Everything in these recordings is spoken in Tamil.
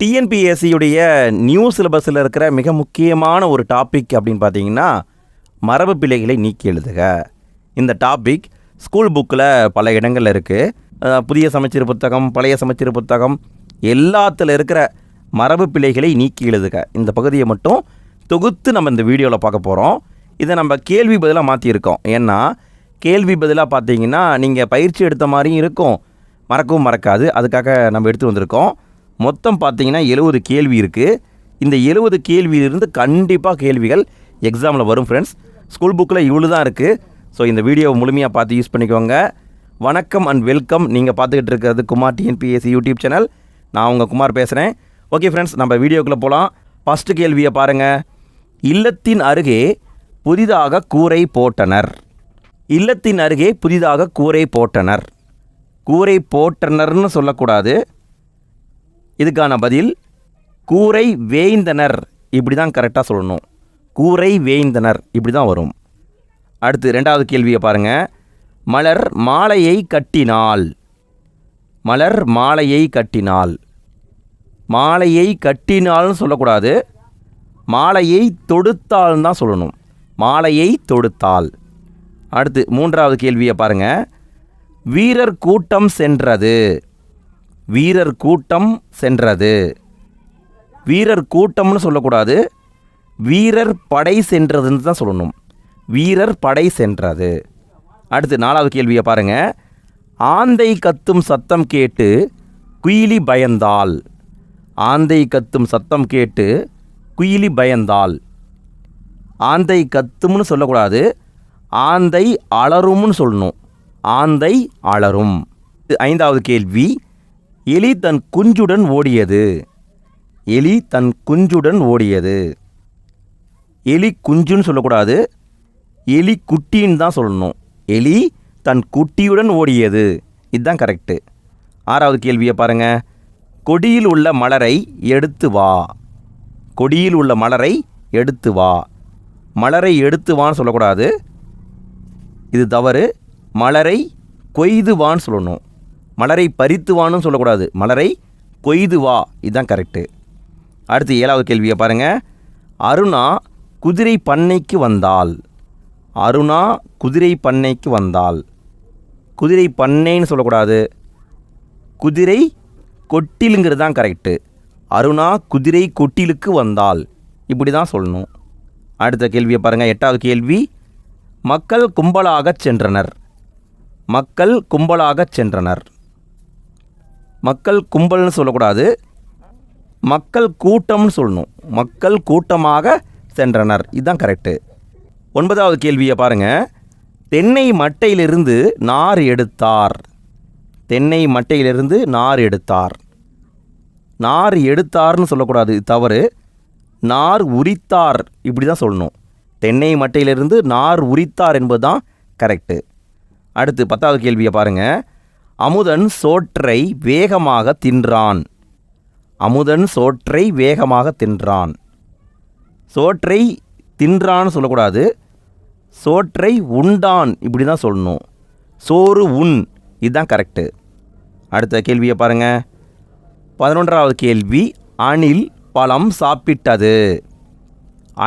டிஎன்பிஎஸ்சியுடைய நியூ சிலபஸில் இருக்கிற மிக முக்கியமான ஒரு டாபிக் அப்படின்னு பார்த்தீங்கன்னா மரபு பிழைகளை நீக்கி எழுதுக. இந்த டாபிக் ஸ்கூல் புக்கில் பல இடங்களில் இருக்குது புதிய சமச்சீர் புத்தகம் பழைய சமச்சீர் புத்தகம் எல்லாத்தில் இருக்கிற மரபு பிழைகளை நீக்கி எழுதுக. இந்த பகுதியை மட்டும் தொகுத்து நம்ம இந்த வீடியோவில் பார்க்க போகிறோம் இதை நம்ம கேள்வி பதிலாக மாற்றியிருக்கோம் ஏன்னா கேள்வி பதிலாக பார்த்தீங்கன்னா நீங்கள் பயிற்சி எடுத்த மாதிரியும் இருக்கும். மறக்கவும் மறக்காது. அதுக்காக நம்ம எடுத்து வந்திருக்கோம். மொத்தம் பார்த்தீங்கன்னா எழுபது கேள்வி இருக்குது இந்த எழுபது கேள்வியிலிருந்து கண்டிப்பாக கேள்விகள் எக்ஸாமில் வரும் ஃப்ரெண்ட்ஸ் ஸ்கூல் புக்கில் இவ்வளோ தான் இருக்குது ஸோ இந்த வீடியோவை முழுமையாக பார்த்து யூஸ் பண்ணிக்கோங்க. வணக்கம் அண்ட் வெல்கம் நீங்கள் பார்த்துக்கிட்டு இருக்கிறது குமார் டிஎன்பிஎஸ்சி யூடியூப் சேனல் நான் உங்கள் குமார் பேசுகிறேன் ஓகே ஃப்ரெண்ட்ஸ் நம்ம வீடியோக்குள்ளே போகலாம் ஃபஸ்ட்டு கேள்வியை பாருங்கள் இல்லத்தின் அருகே புதிதாக கூரை போட்டனர். இல்லத்தின் அருகே புதிதாக கூரை போட்டனர். கூரை போட்டனர்னு சொல்லக்கூடாது. இதுக்கான பதில் கூரை வேய்ந்தனர். இப்படி தான் கரெக்டாக சொல்லணும். கூரை வேய்ந்தனர். இப்படி தான் வரும். அடுத்து ரெண்டாவது கேள்வியை பாருங்கள் மலர் மாலையை கட்டினாள் மலர் மாலையை கட்டினாள் மாலையை கட்டினால்னு சொல்லக்கூடாது. மாலையை தொடுத்தால்னு தான் சொல்லணும். மாலையை தொடுத்தாள். அடுத்து மூன்றாவது கேள்வியை பாருங்கள் வீரர் கூட்டம் சென்றது. வீரர் கூட்டம் சென்றது. வீரர் கூட்டம்னு சொல்லக்கூடாது. வீரர் படை சென்றதுன்னு தான் சொல்லணும். வீரர் படை சென்றது. அடுத்து நாலாவது கேள்வியை பாருங்க. ஆந்தை கத்தும் சத்தம் கேட்டு குயிலி பயந்தாள். ஆந்தை கத்தும் சத்தம் கேட்டு குயிலி பயந்தாள். ஆந்தை கத்தும்னு சொல்லக்கூடாது. ஆந்தை அலரும்னு சொல்லணும். ஆந்தை அலரும் ஐந்தாவது கேள்வி. எலி தன் குஞ்சுடன் ஓடியது. எலி தன் குஞ்சுடன் ஓடியது. எலி குஞ்சுன்னு சொல்லக்கூடாது. எலி குட்டின்னு தான் சொல்லணும். எலி தன் குட்டியுடன் ஓடியது. இதுதான் கரெக்டு ஆறாவது கேள்வியை பாருங்கள் கொடியில் உள்ள மலரை எடுத்து வா. கொடியில் உள்ள மலரை எடுத்து வா. மலரை எடுத்து வான்னு சொல்லக்கூடாது. இது தவறு. மலரை கொய்து வான்னு சொல்லணும். மலரை பறித்து வான்னு சொல்லக்கூடாது. மலரை கொய்து வா இதுதான் கரெக்டு அடுத்து ஏழாவது கேள்வியை பாருங்கள் அருணா குதிரை பண்ணைக்கு வந்தாள். அருணா குதிரை பண்ணைக்கு வந்தாள். குதிரை பண்ணைன்னு சொல்லக்கூடாது. குதிரை கொட்டிலுங்கிறது தான் கரெக்டு அருணா குதிரை கொட்டிலுக்கு வந்தாள். இப்படி தான் சொல்லணும். அடுத்த கேள்வியை பாருங்கள் எட்டாவது கேள்வி. மக்கள் கும்பலாகச் சென்றனர். மக்கள் கும்பலாகச் சென்றனர். மக்கள் கும்பல்னு சொல்லக்கூடாது. மக்கள் கூட்டம்னு சொல்லணும். மக்கள் கூட்டமாக சென்றனர். இதுதான் கரெக்டு ஒன்பதாவது கேள்வியை பாருங்கள் தென்னை மட்டையிலிருந்து நார் எடுத்தார். தென்னை மட்டையிலிருந்து நார் எடுத்தார். நார் எடுத்தார்னு சொல்லக்கூடாது. தவறு. நார் உரித்தார். இப்படி தான் சொல்லணும். தென்னை மட்டையிலிருந்து நார் உரித்தார் என்பது தான் கரெக்டு அடுத்து பத்தாவது கேள்வியை பாருங்கள் அமுதன் சோற்றை வேகமாக தின்றான். அமுதன் சோற்றை வேகமாக தின்றான். சோற்றை தின்றான்னு சொல்லக்கூடாது. சோற்றை உண்டான் இப்படி தான் சொல்லணும். சோறு உண் இதுதான் கரெக்டு அடுத்த கேள்வியை பாருங்கள் பதினொன்றாவது கேள்வி அணில் பழம் சாப்பிட்டது.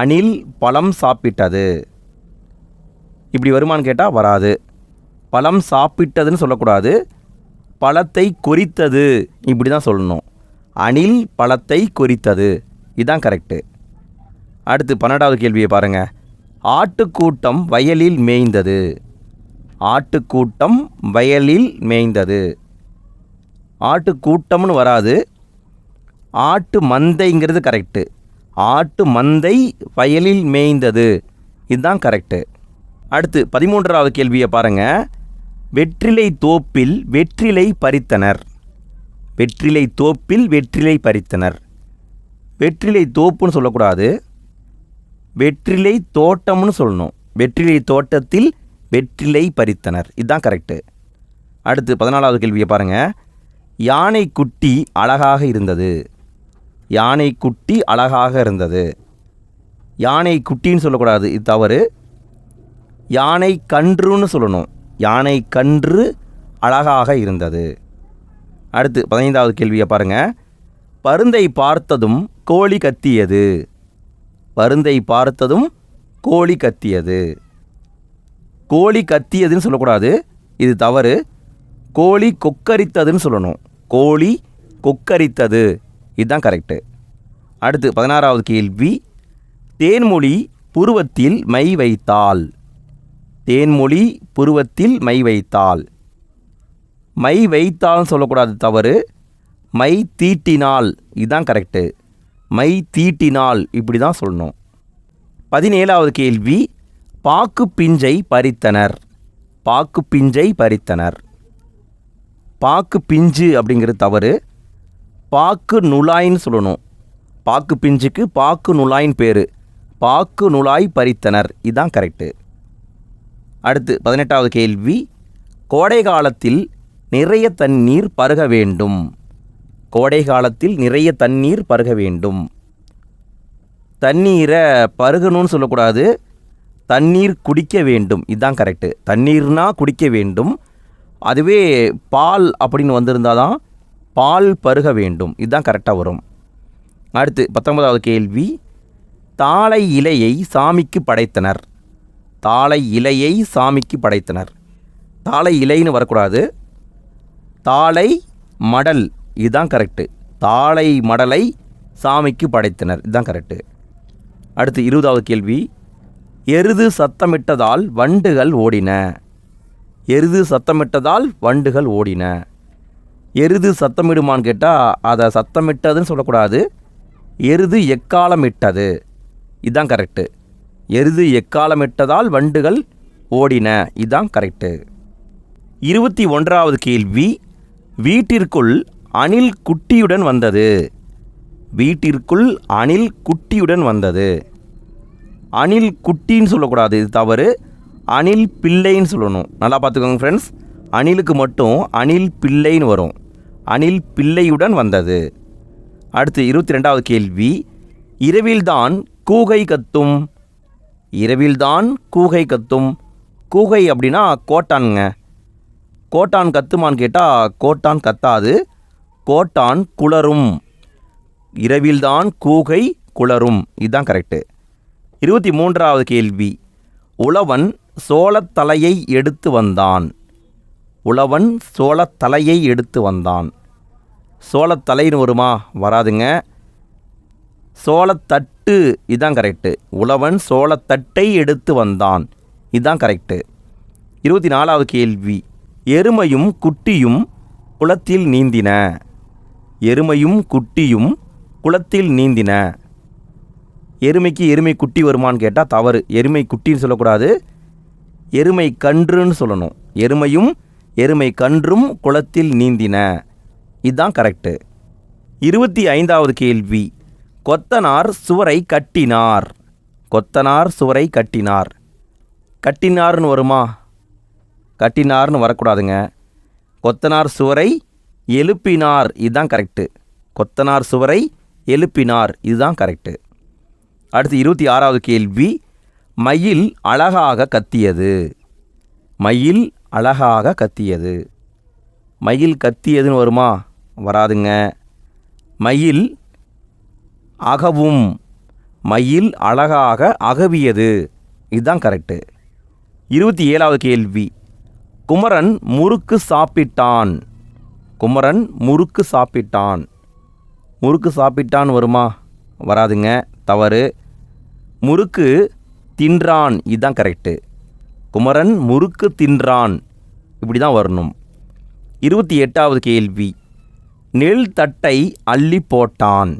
அணில் பழம் சாப்பிட்டது. இப்படி வருமான்னு கேட்டால் வராது. பழம் சாப்பிட்டதுன்னு சொல்லக்கூடாது. பழத்தை கொறித்தது. இப்படி தான் சொல்லணும். அணில் பழத்தை கொறித்தது. இதுதான் கரெக்டு அடுத்து பன்னெண்டாவது கேள்வியை பாருங்கள் ஆட்டுக்கூட்டம் வயலில் மேய்ந்தது. ஆட்டுக்கூட்டம் வயலில் மேய்ந்தது. ஆட்டுக்கூட்டம்னு வராது. ஆட்டு மந்தைங்கிறது கரெக்டு ஆட்டு மந்தை வயலில் மேய்ந்தது. இதுதான் கரெக்டு அடுத்து பதிமூன்றாவது கேள்வியை பாருங்கள் வெற்றிலை தோப்பில் வெற்றிலை பறித்தனர். வெற்றிலை தோப்பில் வெற்றிலை பறித்தனர். வெற்றிலை தோப்புன்னு சொல்லக்கூடாது. வெற்றிலை தோட்டம்னு சொல்லணும். வெற்றிலை தோட்டத்தில் வெற்றிலை பறித்தனர். இதுதான் கரெக்டு அடுத்து பதினாலாவது கேள்வியை பாருங்கள் யானை குட்டி அழகாக இருந்தது. யானை குட்டி அழகாக இருந்தது. யானை குட்டின்னு சொல்லக்கூடாது. இது தவறு. யானை கன்றுன்னு சொல்லணும். யானை கன்று அழகாக இருந்தது. அடுத்து பதினைந்தாவது கேள்வியை பாருங்கள் பருந்தை பார்த்ததும் கோழி கத்தியது. பருந்தை பார்த்ததும் கோழி கத்தியது. கோழி கத்தியதுன்னு சொல்லக்கூடாது. இது தவறு. கோழி கொக்கரித்ததுன்னு சொல்லணும். கோழி கொக்கரித்தது. இதுதான் கரெக்டு அடுத்து பதினாறாவது கேள்வி. தேன்மொழி புருவத்தில் மை வைத்தாள் தேன்மொழி புருவத்தில் மை வைத்தாள். மை வைத்தால்னு சொல்லக்கூடாது தவறு. மை தீட்டினால் இதுதான் கரெக்டு மை தீட்டினால் இப்படி தான் சொல்லணும். பதினேழாவது கேள்வி பாக்கு பிஞ்சை பறித்தனர். பாக்கு பிஞ்சை பறித்தனர். பாக்கு பிஞ்சு அப்படிங்கிறது தவறு. பாக்கு நுழாய்ன்னு சொல்லணும். பாக்கு பிஞ்சுக்கு பாக்கு நுழாயின் பேர். பாக்கு நுழாய் பறித்தனர் இதுதான் கரெக்டு அடுத்து பதினெட்டாவது கேள்வி. கோடை காலத்தில் நிறைய தண்ணீர் பருக வேண்டும். கோடை காலத்தில் நிறைய தண்ணீர் பருக வேண்டும். தண்ணீரை பருகணும்னு சொல்லக்கூடாது. தண்ணீர் குடிக்க வேண்டும். இதுதான் கரெக்டு தண்ணீர்னா குடிக்க வேண்டும். அதுவே பால் அப்படின்னு வந்திருந்தால் தான் பால் பருக வேண்டும். இதுதான் கரெக்டாக வரும். அடுத்து பத்தொன்பதாவது கேள்வி. தாளை இலையை சாமிக்கு படைத்தனர். தாளை இலையை சாமிக்கு படைத்தனர். தாளை இலைன்னு வரக்கூடாது. தாளை மடல் இதுதான் கரெக்டு தாளை மடலை சாமிக்கு படைத்தனர் இதுதான் கரெக்டு அடுத்து இருபதாவது கேள்வி. எருது சத்தமிட்டதால் வண்டுகள் ஓடின. எருது சத்தமிட்டதால் வண்டுகள் ஓடின. எருது சத்தமிடுமான்னு கேட்டால் அதை சத்தமிட்டதுன்னு சொல்லக்கூடாது. எருது எக்காலமிட்டது. இதுதான் கரெக்டு எருது எக்காலமிட்டதால் வண்டுகள் ஓடின. இதுதான் கரெக்டு இருபத்தி ஒன்றாவது கேள்வி வீட்டிற்குள் அணில் குட்டியுடன் வந்தது. வீட்டிற்குள் அணில் குட்டியுடன் வந்தது. அணில் குட்டின்னு சொல்லக்கூடாது இது தவறு. அணில் பிள்ளைன்னு சொல்லணும். நல்லா பார்த்துக்கோங்க ஃப்ரெண்ட்ஸ் அணிலுக்கு மட்டும் அணில் பிள்ளைன்னு வரும். அணில் பிள்ளையுடன் வந்தது. அடுத்து இருபத்தி ரெண்டாவது கேள்வி இரவில்தான் கூகை கத்தும். இரவில்தான் கூகை கத்தும். கூகை அப்படின்னா கோட்டானுங்க. கோட்டான் கத்துமான்னு கேட்டால் கோட்டான் கத்தாது. கோட்டான் குளரும். இரவில்தான் கூகை குளரும். இதுதான் கரெக்டு இருபத்தி மூன்றாவது கேள்வி. உழவன் சோளத்தலையை எடுத்து வந்தான். உழவன் சோளத்தலையை எடுத்து வந்தான். சோளத்தலைன்னு வருமா? வராதுங்க. சோளத்தட்டு. இதுதான் கரெக்டு உழவன் சோளத்தட்டை எடுத்து வந்தான். இதுதான் கரெக்டு இருபத்தி நாலாவது கேள்வி. எருமையும் குட்டியும் குளத்தில் நீந்தின. எருமையும் குட்டியும் குளத்தில் நீந்தின. எருமைக்கு எருமை குட்டி வருமான்னு கேட்டால் தவறு. எருமை குட்டின்னு சொல்லக்கூடாது. எருமை கன்றுன்னு சொல்லணும். எருமையும் எருமை கன்றும் குளத்தில் நீந்தின. இதுதான் கரெக்டு இருபத்தி ஐந்தாவது கேள்வி. கொத்தனார் சுவரை கட்டினார். கொத்தனார் சுவரை கட்டினார். கட்டினார்னு வருமா? கட்டினார்னு வரக்கூடாதுங்க. கொத்தனார் சுவரை எழுப்பினார். இதுதான் கரெக்டு கொத்தனார் சுவரை எழுப்பினார். இதுதான் கரெக்டு அடுத்து இருபத்தி ஆறாவது கேள்வி. மயில் அழகாக கத்தியது. மயில் அழகாக கத்தியது. மயில் கத்தியதுன்னு வருமா? வராதுங்க. மயில் அகவும். மயில் அழகாக அகவியது. இதுதான் கரெக்டு இருபத்தி ஏழாவது கேள்வி. குமரன் முறுக்கு சாப்பிட்டான். குமரன் முறுக்கு சாப்பிட்டான். முறுக்கு சாப்பிட்டான் வருமா? வராதுங்க. தவறு. முறுக்கு தின்றான். இதுதான் கரெக்டு குமரன் முறுக்கு தின்றான். இப்படி தான் வரணும். இருபத்தி எட்டாவது கேள்வி. நெல் தட்டை அள்ளி போட்டான்.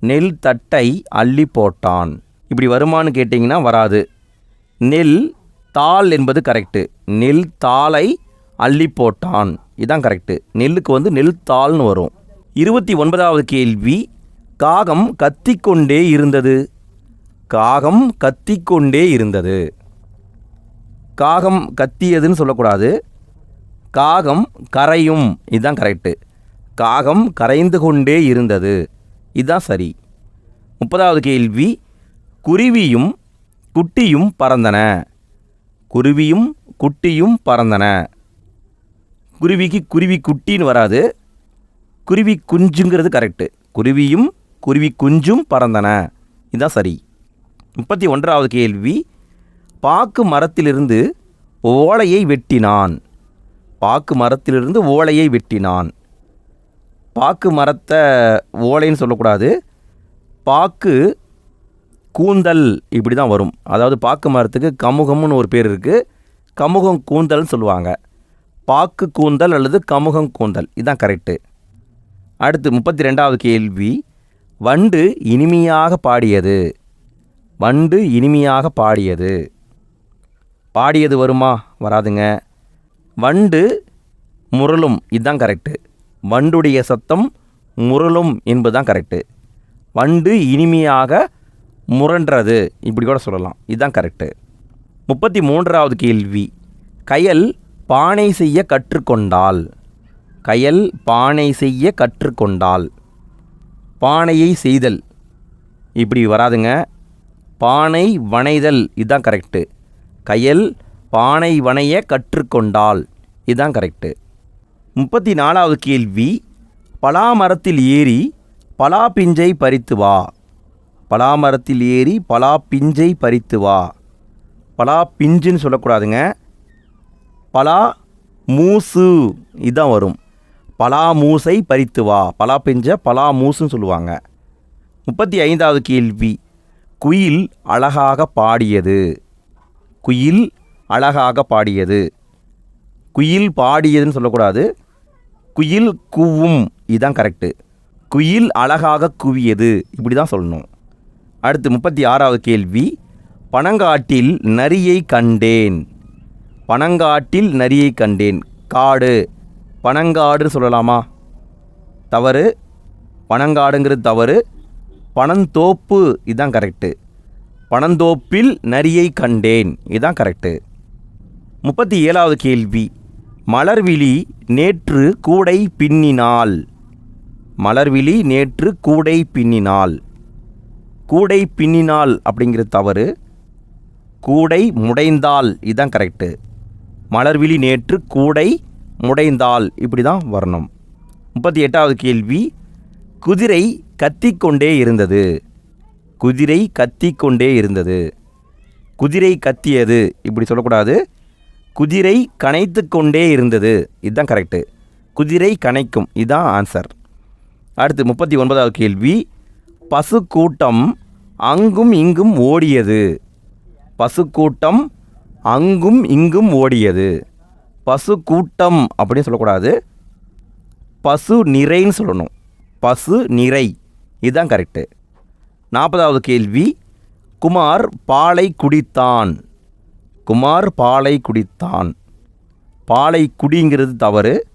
நெல் தட்டை அள்ளி போட்டான். இப்படி வருமான்னு கேட்டிங்கன்னா வராது. நெல் தாள் என்பது கரெக்டு நெல் தாளை அள்ளி போட்டான். இதுதான் கரெக்டு நெல்லுக்கு வந்து நெல் தாள்னு வரும். இருபத்தி ஒன்பதாவது கேள்வி காகம் கத்திக்கொண்டே இருந்தது. காகம் கத்திக்கொண்டே இருந்தது. காகம் கத்தியதுன்னு சொல்லக்கூடாது. காகம் கரையும். இதுதான் கரெக்டு காகம் கரைந்து கொண்டே இருந்தது. இதுதான் சரி. முப்பதாவது கேள்வி குருவியும் குட்டியும் பறந்தன. குருவியும் குட்டியும் பறந்தன. குருவிக்கு குருவி குட்டின்னு வராது. குருவி குஞ்சுங்கிறது கரெக்டு குருவியும் குருவி குஞ்சும் பறந்தன. இதுதான் சரி. முப்பத்தி ஒன்றாவது கேள்வி பாக்கு மரத்திலிருந்து ஓலையை வெட்டினான். பாக்கு மரத்திலிருந்து ஓலையை வெட்டினான். பாக்கு மரத்தை ஓலைன்னு சொல்லக்கூடாது. பாக்கு கூந்தல் இப்படி தான் வரும். அதாவது பாக்கு மரத்துக்கு கமுகம்னு ஒரு பேர் இருக்குது கமுகம் கூந்தல்னு சொல்லுவாங்க. பாக்கு கூந்தல் அல்லது கமுகம் கூந்தல். இதுதான் கரெக்டு அடுத்து முப்பத்தி ரெண்டாவது கேள்வி. வண்டு இனிமையாக பாடியது. வண்டு இனிமையாக பாடியது. பாடியது வருமா? வராதுங்க. வண்டு முரளும் இதுதான் கரெக்டு வண்டுடைய சத்தம் முரளும் என்பதுதான் கரெக்டு வண்டு இனிமையாக முரன்றது இப்படி கூட சொல்லலாம். இதுதான் கரெக்டு முப்பத்தி மூன்றாவது கேள்வி. கயல் பானை செய்ய கற்றுக்கொண்டால். கயல் பானை செய்ய கற்றுக்கொண்டால். பானையை செய்தல். இப்படி வராதுங்க. பானை வனைதல் இதுதான் கரெக்டு கயல் பானை வனைய கற்றுக்கொண்டால். இதுதான் கரெக்டு முப்பத்தி நாலாவது கேள்வி பலாமரத்தில் ஏறி பலா பிஞ்சை பறித்து வா. பலாமரத்தில் ஏறி பலா பிஞ்சை பறித்து வா. பலா பிஞ்சுன்னு சொல்லக்கூடாதுங்க. பலா மூசு இதுதான் வரும். பலா மூசை பறித்து வா. பலா பிஞ்ச பலா மூசுன்னு சொல்லுவாங்க. முப்பத்தி ஐந்தாவது கேள்வி குயில் அழகாக பாடியது. குயில் அழகாக பாடியது. குயில் பாடியதுன்னு சொல்லக்கூடாது. குயில் கூவும். இதுதான் கரெக்டு குயில் அழகாக குவியது. இப்படி தான் சொல்லணும். அடுத்து முப்பத்தி ஆறாவது கேள்வி. பனங்காட்டில் நரியை கண்டேன். பனங்காட்டில் நரியை கண்டேன். காடு. பனங்காடுன்னு சொல்லலாமா? தவறு. பனங்காடுங்கிறது தவறு. பனந்தோப்பு இதுதான் கரெக்டு பனந்தோப்பில் நரியை கண்டேன். இதுதான் கரெக்டு முப்பத்தி ஏழாவது கேள்வி. மலர்விழி நேற்று கூடை பின்னினாள். மலர்விழி நேற்று கூடை பின்னினாள். கூடை பின்னினாள் அப்படிங்கிறது தவறு. கூடை முடைந்தால் இதுதான் கரெக்டு மலர்விழி நேற்று கூடை முடைந்தால் இப்படி தான் வரணும். முப்பத்தி எட்டாவது கேள்வி குதிரை கத்திக்கொண்டே இருந்தது. குதிரை கத்திக்கொண்டே இருந்தது. குதிரை கத்தியது இப்படி சொல்லக்கூடாது. குதிரை கனைத்து கொண்டே இருந்தது. இதுதான் கரெக்டு குதிரை கனைக்கும். இதுதான் ஆன்சர் அடுத்து முப்பத்தி ஒன்பதாவது கேள்வி. பசு கூட்டம் அங்கும் இங்கும் ஓடியது. பசு கூட்டம் அங்கும் இங்கும் ஓடியது. பசு கூட்டம் அப்படின்னு சொல்லக்கூடாது. பசு நிறைன்னு சொல்லணும். பசு நிறை. இதுதான் கரெக்டு நாற்பதாவது கேள்வி. குமார் பாலை குடித்தான். குமார் பாலை குடித்தான். பாலை குடிங்கிறது தவறு.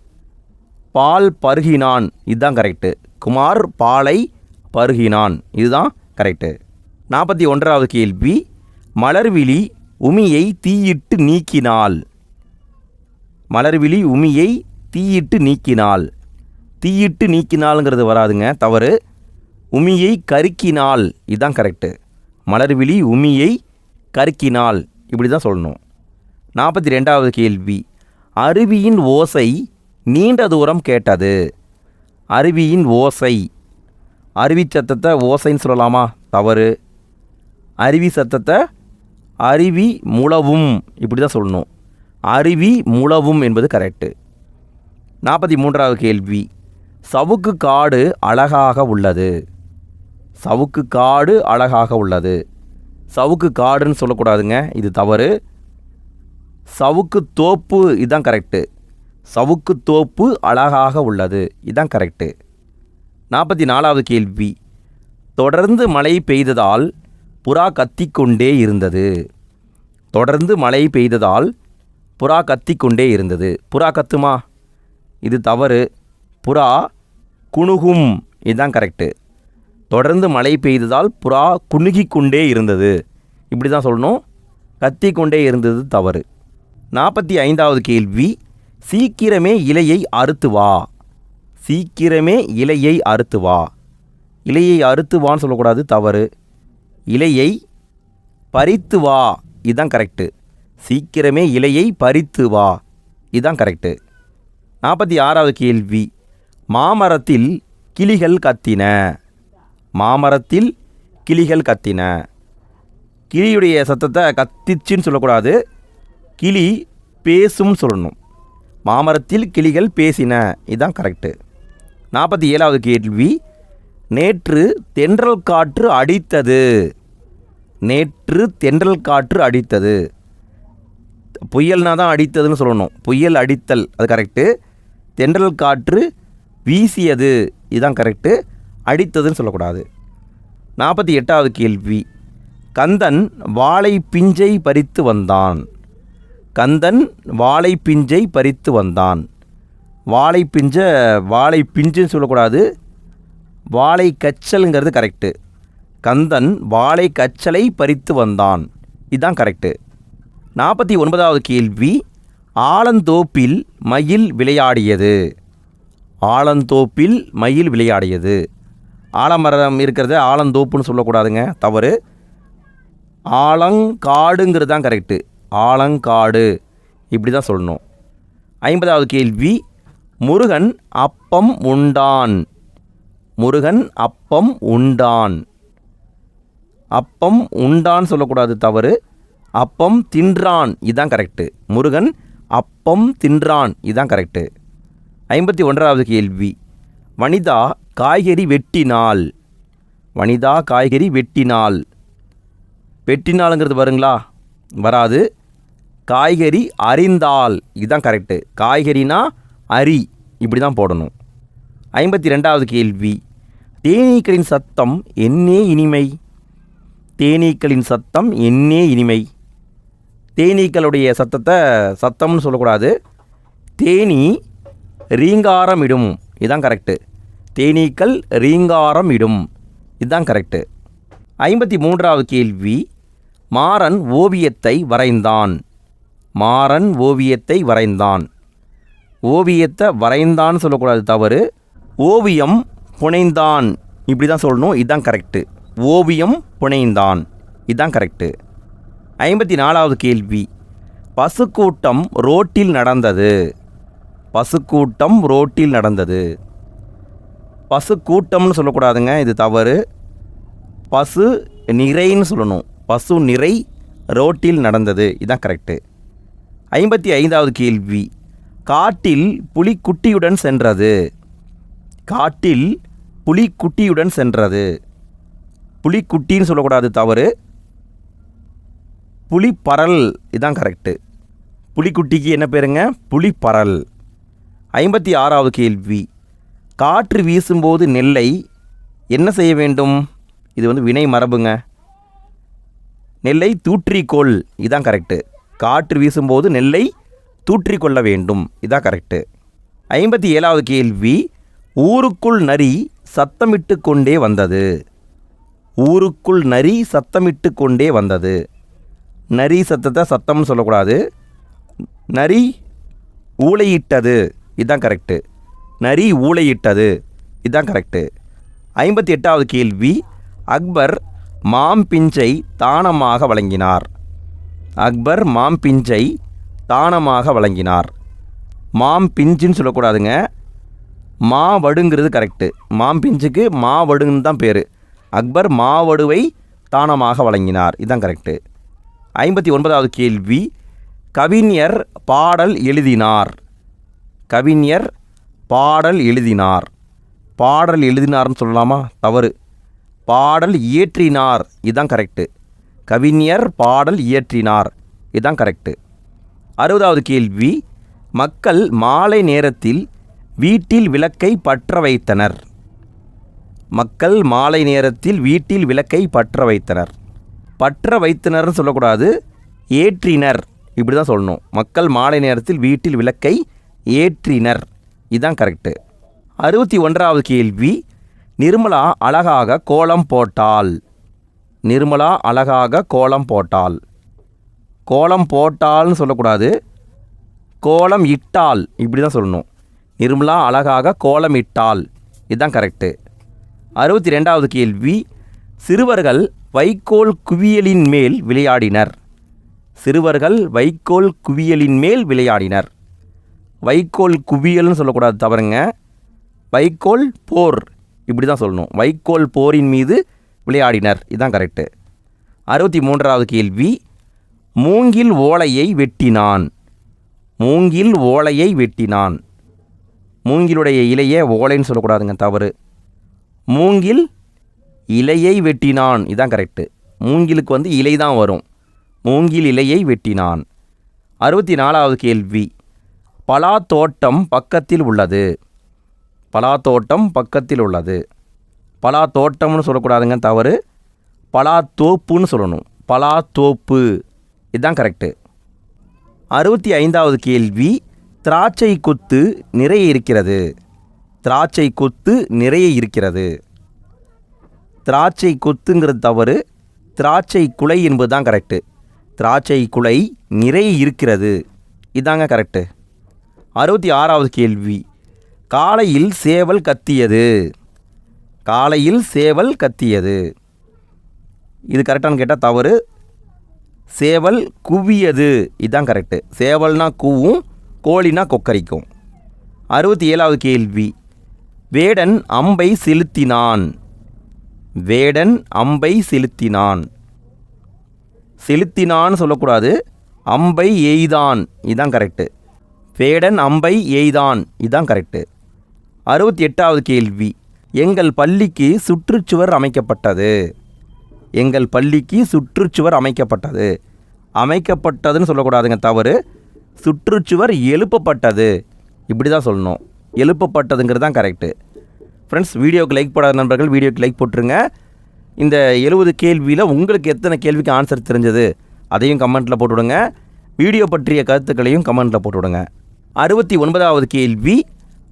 பால் பருகினான். இதுதான் கரெக்டு குமார் பாலை பருகினான். இதுதான் கரெக்டு நாற்பத்தி ஒன்றாவது கேள்வி. மலர்விழி உமியை தீயிட்டு நீக்கினாள். மலர்விழி உமியை தீயிட்டு நீக்கினாள். தீயிட்டு நீக்கினாளுங்கிறது வராதுங்க தவறு. உமியை கருக்கினாள். இதுதான் கரெக்டு மலர்விழி உமியை கருக்கினாள். இப்படி தான் சொல்லணும். நாற்பத்தி ரெண்டாவது கேள்வி. அருவியின் ஓசை நீண்ட தூரம் கேட்டது. அருவியின் ஓசை. அருவி சத்தத்தை ஓசைன்னு சொல்லலாமா? தவறு. அருவி சத்தத்தை அருவி முழவும் இப்படி தான் சொல்லணும். அருவி முழவும் என்பது கரெக்டு நாற்பத்தி மூன்றாவது கேள்வி. சவுக்கு காடு அழகாக உள்ளது. சவுக்கு காடு அழகாக உள்ளது. சவுக்கு காடுன்னு சொல்லக்கூடாதுங்க இது தவறு. சவுக்கு தோப்பு இதுதான் கரெக்டு சவுக்கு தோப்பு அழகாக உள்ளது இதுதான் கரெக்டு நாற்பத்தி நாலாவது கேள்வி. தொடர்ந்து மழை பெய்ததால் புறா கத்திக்கொண்டே இருந்தது. தொடர்ந்து மழை பெய்ததால் புறா கத்திக்கொண்டே இருந்தது. புறா கத்துமா? இது தவறு. புறா குணுகும் இதுதான் கரெக்டு தொடர்ந்து மழை பெய்ததால் புறா குணுகிக் கொண்டே இருந்தது. இப்படி தான் சொல்லணும். கத்திக்கொண்டே இருந்தது தவறு. நாற்பத்தி ஐந்தாவது கேள்வி சீக்கிரமே இலையை அறுத்து வா. சீக்கிரமே இலையை அறுத்து வா. இலையை அறுத்து வான்னு சொல்லக்கூடாது தவறு. இலையை பறித்து வா. இதுதான் கரெக்டு சீக்கிரமே இலையை பறித்து வா. இதுதான் கரெக்டு நாற்பத்தி ஆறாவது கேள்வி மாமரத்தில் கிளிகள் கத்தின. மாமரத்தில் கிளிகள் கத்தின. கிளியுடைய சத்தத்தை கத்திச்சுன்னு சொல்லக்கூடாது. கிளி பேசும் சொல்லணும். மாமரத்தில் கிளிகள் பேசின. இதுதான் கரெக்டு நாற்பத்தி ஏழாவது கேள்வி. நேற்று தென்றல் காற்று அடித்தது. நேற்று தென்றல் காற்று அடித்தது. புயல்னா தான் அடித்ததுன்னு சொல்லணும். புயல் அடித்தல் அது கரெக்டு தென்றல் காற்று வீசியது. இதுதான் கரெக்டு அடித்ததுன்னு சொல்லக்கூடாது. நாற்பத்தி எட்டாவது கேள்வி. கந்தன் வாழை பிஞ்சை பறித்து வந்தான். கந்தன் வாழை பிஞ்சை பறித்து வந்தான். வாழை பிஞ்ச வாழை பிஞ்சுன்னு சொல்லக்கூடாது. வாழை கச்சலுங்கிறது கரெக்டு கந்தன் வாழை கச்சலை பறித்து வந்தான். இதுதான் கரெக்டு நாற்பத்தி ஒன்பதாவது கேள்வி. ஆலந்தோப்பில் மயில் விளையாடியது. ஆலந்தோப்பில் மயில் விளையாடியது. ஆலமரம் இருக்கிறது ஆலந்தோப்புன்னு சொல்லக்கூடாதுங்க தவறு. ஆலங்காடுங்கிறது தான் கரெக்டு ஆலங்காடு. இப்படி தான் சொல்லணும். ஐம்பதாவது கேள்வி முருகன் அப்பம் உண்டான். முருகன் அப்பம் உண்டான். அப்பம் உண்டான் சொல்லக்கூடாது தவறு. அப்பம் தின்றான் இதுதான் கரெக்டு முருகன் அப்பம் தின்றான் இதுதான் கரெக்டு ஐம்பத்தி ஒன்றாவது கேள்வி வனிதா காய்கறி வெட்டினாள் வனிதா காய்கறி வெட்டினாள் வெட்டினாளுங்கிறது வருங்களா? வராது. காய்கறி அறிந்தால் இதுதான் கரெக்டு காய்கறினா அரி. இப்படி தான் போடணும். ஐம்பத்தி ரெண்டாவது கேள்வி. தேனீக்களின் சத்தம் என்னே இனிமை? தேனீக்களின் சத்தம் என்னே இனிமை? தேனீக்களுடைய சத்தத்தை சத்தம்னு சொல்லக்கூடாது. தேனீ ரீங்காரம் இடும் இதுதான் கரெக்டு தேனீக்கள் ரீங்காரம் இடும் இதுதான் கரெக்டு ஐம்பத்தி மூன்றாவது கேள்வி மாறன் ஓவியத்தை வரைந்தான். மாறன் ஓவியத்தை வரைந்தான். ஓவியத்தை வரைந்தான் சொல்லக்கூடாது தவறு. ஓவியம் புனைந்தான். இப்படி தான் சொல்லணும் இதுதான் கரெக்டு ஓவியம் புனைந்தான். இதுதான் கரெக்டு ஐம்பத்தி நாலாவது கேள்வி பசுக்கூட்டம் ரோட்டில் நடந்தது. பசுக்கூட்டம் ரோட்டில் நடந்தது. பசு கூட்டம்னு சொல்லக்கூடாதுங்க இது தவறு. பசு நிறைன்னு சொல்லணும். பசு நிறை ரோட்டில் நடந்தது. இதுதான் கரெக்டு ஐம்பத்தி ஐந்தாவது கேள்வி. காட்டில் புலிக்குட்டியுடன் சென்றது. காட்டில் புலிக்குட்டியுடன் சென்றது. புலிக்குட்டின்னு சொல்லக்கூடாது தவறு. புலிப்பரல் இதுதான் கரெக்டு புலிக்குட்டிக்கு என்ன பேருங்க? புலிப்பரல். ஐம்பத்தி ஆறாவது கேள்வி. காற்று வீசும்போது நெல்லை என்ன செய்ய வேண்டும்? இது வந்து வினை மரபுங்க. நெல்லை தூற்றிக்கொள். இதான் கரெக்டு காற்று வீசும்போது நெல்லை தூற்றிக்கொள்ள வேண்டும். இதான் கரெக்டு ஐம்பத்தி ஏழாவது கேள்வி ஊருக்குள் நரி சத்தமிட்டு கொண்டே வந்தது. ஊருக்குள் நரி சத்தமிட்டு கொண்டே வந்தது. நரி சத்தத்தை சத்தம்னு சொல்லக்கூடாது. நரி ஊளையிட்டது. இதுதான் கரெக்டு நரி ஊழையிட்டது இதுதான் கரெக்டு ஐம்பத்தி எட்டாவது கேள்வி அக்பர் மாம்பிஞ்சை தானமாக வழங்கினார். அக்பர் மாம்பிஞ்சை தானமாக வழங்கினார். மாம்பிஞ்சுன்னு சொல்லக்கூடாதுங்க. மாவடுங்கிறது கரெக்டு மாம்பிஞ்சுக்கு மாவடுன்னு தான் பேர். அக்பர் மாவடுவை தானமாக வழங்கினார். இதுதான் கரெக்டு ஐம்பத்தி ஒன்பதாவது கேள்வி கவிஞர் பாடல் எழுதினார். கவிஞர் பாடல் எழுதினார். பாடல் எழுதினார்னு சொல்லலாமா? தவறு. பாடல் இயற்றினார். இதுதான் கரெக்டு கவிஞர் பாடல் இயற்றினார். இதுதான் கரெக்டு அறுபதாவது கேள்வி. மக்கள் மாலை நேரத்தில் வீட்டில் விளக்கை பற்ற வைத்தனர். மக்கள் மாலை நேரத்தில் வீட்டில் விளக்கை பற்ற வைத்தனர். பற்ற வைத்தனர்னு சொல்லக்கூடாது ஏற்றினர். இப்படி தான் சொல்லணும். மக்கள் மாலை நேரத்தில் வீட்டில் விளக்கை ஏற்றினர். இதுதான் கரெக்டு அறுபத்தி ஒன்றாவது கேள்வி நிர்மலா அழகாக கோலம் போட்டாள். நிர்மலா அழகாக கோலம் போட்டாள். கோலம் போட்டால்னு சொல்லக்கூடாது. கோலம் இட்டால் இப்படி தான் சொல்லணும். நிர்மலா அழகாக கோலம் இட்டால் இதுதான் கரெக்டு அறுபத்தி ரெண்டாவது கேள்வி சிறுவர்கள் வைக்கோல் குவியலின் மேல் விளையாடினர். சிறுவர்கள் வைக்கோல் குவியலின் மேல் விளையாடினர். வைக்கோல் குவியல்னு சொல்லக்கூடாது தவறுங்க. வைக்கோல் போர். இப்படி தான் சொல்லணும். வைக்கோல் போரின் மீது விளையாடினர். இதுதான் கரெக்டு அறுபத்தி மூன்றாவது கேள்வி. மூங்கில் ஓலையை வெட்டினான். மூங்கில் ஓலையை வெட்டினான். மூங்கிலுடைய இலையை ஓலைன்னு சொல்லக்கூடாதுங்க தவறு. மூங்கில் இலையை வெட்டினான். இதுதான் கரெக்டு மூங்கிலுக்கு வந்து இலை தான் வரும். மூங்கில் இலையை வெட்டினான். அறுபத்தி நாலாவது கேள்வி. பலாத்தோட்டம் பக்கத்தில் உள்ளது. பலாத்தோட்டம் பக்கத்தில் உள்ளது. பலாத்தோட்டம்னு சொல்லக்கூடாதுங்க தவறு. பலாத்தோப்புன்னு சொல்லணும். பலாத்தோப்பு. இதுதான் கரெக்டு அறுபத்தி ஐந்தாவது கேள்வி திராட்சை கொத்து நிறைய இருக்கிறது. திராட்சை கொத்து நிறைய இருக்கிறது. திராட்சை கொத்துங்கிறது தவறு. திராட்சை குலை என்பது தான் கரெக்டு திராட்சை குலை நிறைய இருக்கிறது. இதாங்க கரெக்டு அறுபத்தி ஆறாவது கேள்வி. காலையில் சேவல் கத்தியது. காலையில் சேவல் கத்தியது. இது கரெக்டானு கேட்டால் தவறு. சேவல் குவியது. இதுதான் கரெக்டு சேவல்னா கூவும் கோழினா கொக்கரிக்கும். அறுபத்தி ஏழாவது கேள்வி. வேடன் அம்பை செலுத்தினான். வேடன் அம்பை செலுத்தினான். செலுத்தினான்னு சொல்லக்கூடாது. அம்பை எய்தான். இதுதான் கரெக்டு வேடன் அம்பை எய்தான். இதுதான் கரெக்டு அறுபத்தி எட்டாவது கேள்வி. எங்கள் பள்ளிக்கு சுற்றுச்சுவர் அமைக்கப்பட்டது. எங்கள் பள்ளிக்கு சுற்றுச்சுவர் அமைக்கப்பட்டது. அமைக்கப்பட்டதுன்னு சொல்லக்கூடாதுங்க தவறு. சுற்றுச்சுவர் எழுப்பப்பட்டது. இப்படி தான் சொல்லணும். எழுப்பப்பட்டதுங்கிறது தான் கரெக்டு ஃப்ரெண்ட்ஸ் வீடியோக்கு லைக் போடாத நண்பர்கள் வீடியோக்கு லைக் போட்டுருங்க. இந்த எழுபது கேள்வியில் உங்களுக்கு எத்தனை கேள்விக்கு ஆன்சர் தெரிஞ்சது அதையும் கமெண்ட்டில் போட்டுவிடுங்க. வீடியோ பற்றிய கருத்துக்களையும் கமெண்ட்டில் போட்டுவிடுங்க. அறுபத்தி ஒன்பதாவது கேள்வி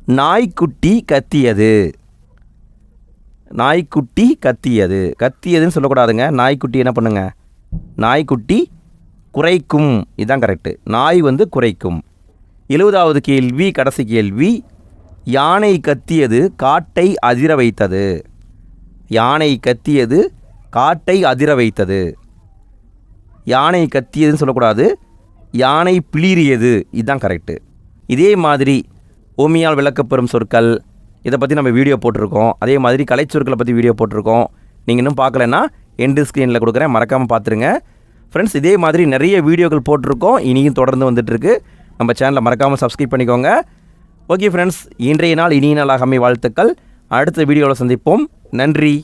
நாய்க்குட்டி கத்தியது. நாய்க்குட்டி கத்தியது. கத்தியதுன்னு சொல்லக்கூடாதுங்க. நாய்க்குட்டி என்ன பண்ணுங்க? நாய்க்குட்டி குறைக்கும். இதுதான் கரெக்டு நாய் வந்து குறைக்கும். எழுபதாவது கேள்வி கடைசி கேள்வி. யானை கத்தியது காட்டை அதிர வைத்தது. யானை கத்தியது காட்டை அதிர வைத்தது. யானை கத்தியதுன்னு சொல்லக்கூடாது. யானை பிளிரியது இதுதான் கரெக்டு இதே மாதிரி ஓமியால் விளக்கப்பெறும் சொற்கள் இதை பற்றி நம்ம வீடியோ போட்டிருக்கோம். அதே மாதிரி கலைச்சொற்களை பற்றி வீடியோ போட்டிருக்கோம். நீங்கள் இன்னும் பார்க்கலன்னா எண்டு ஸ்க்ரீனில் கொடுக்குறேன். மறக்காமல் பார்த்துருங்க. ஃப்ரெண்ட்ஸ் இதே மாதிரி நிறைய வீடியோக்கள் போட்டிருக்கோம். இனியும் தொடர்ந்து வந்துட்டுருக்கு. நம்ம சேனலை மறக்காமல் சப்ஸ்கிரைப் பண்ணிக்கோங்க. ஓகே ஃப்ரெண்ட்ஸ் இன்றைய நாள் இனிய நாளாக அமை வாழ்த்துக்கள். அடுத்த வீடியோவில் சந்திப்போம். நன்றி.